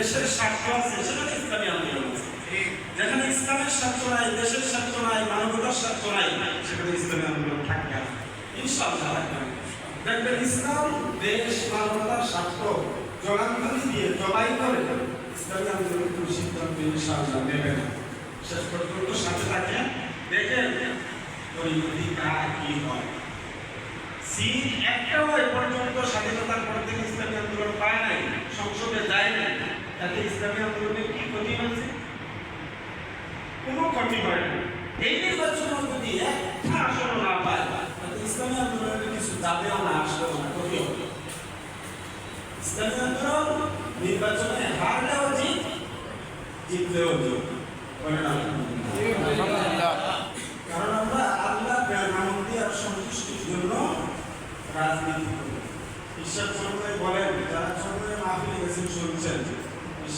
দেশের স্বার্থ আছে ইসলামী আন্দোলন যেখানে ইসলামের স্বার্থ নাই, দেশের স্বার্থ নাই, মানবতার স্বার্থ নাই, সেখানে ইসলামী আন্দোলন থাকবে দেখবেন ইসলাম, দেশ, মানবতার স্বার্থ দিয়ে জবাই করে ইসলামী আন্দোলন কোনো সিদ্ধান্ত নেবে না। শেষ পর্যন্ত সাথে থাকে দেখেন পরিণতি কার কি হয়। একটাও পর্যন্ত স্বাধীনতার পর থেকে ইসলামী আন্দোলন পায় নাই সংসদে যায় নাই কারণ আমরা আল্লাহ আর সন্তুষ্টির জন্য রাজনীতি ঈশ্বর চন্দ্রাই বলেন, যারা চন্দ্রের মাহফিলে গেছেন শুনছেন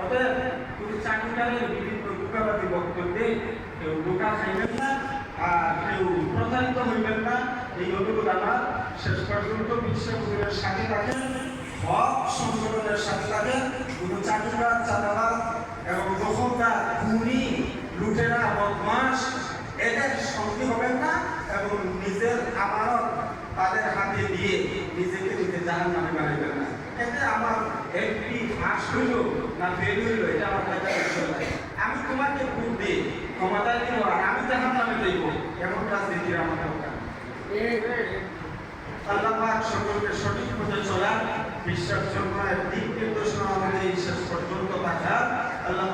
অতএব তুমি চাকরিকারের বিভিন্ন দুঃখাবাদী বক্তব্যে কেউ বোকা খাইবেন না, আর কেউ প্রতারিত হইবেন না। এই অনুরোধ আমার। শেষ পর্যন্ত বিশ্বগুলোর সাথে থাকেন, হক সংগঠনের সাথে থাকেন। কোনো চাকরিবাদ চাঁদাবাদ এবং দখলদার, খুনি, লুটেরা বদমাস এদের সঙ্গী হবেন না এবং নিজের আমানত তাদের হাতে দিয়ে নিজেকে নিজে জাহান নামে বানাইবেন না। এতে আমার হইল না হইল, এটা আমার কাছে আমি তোমাকে ভোট দিই ক্ষমতা দিব আর আমি এমন আমার দরকার। আল্লাহ সকলকে সঠিক পথে চলার বিশ্বাস জন্য দিক নির্দেশনা আমাদের শেষ পর্যন্ত থাকার আল্লাহ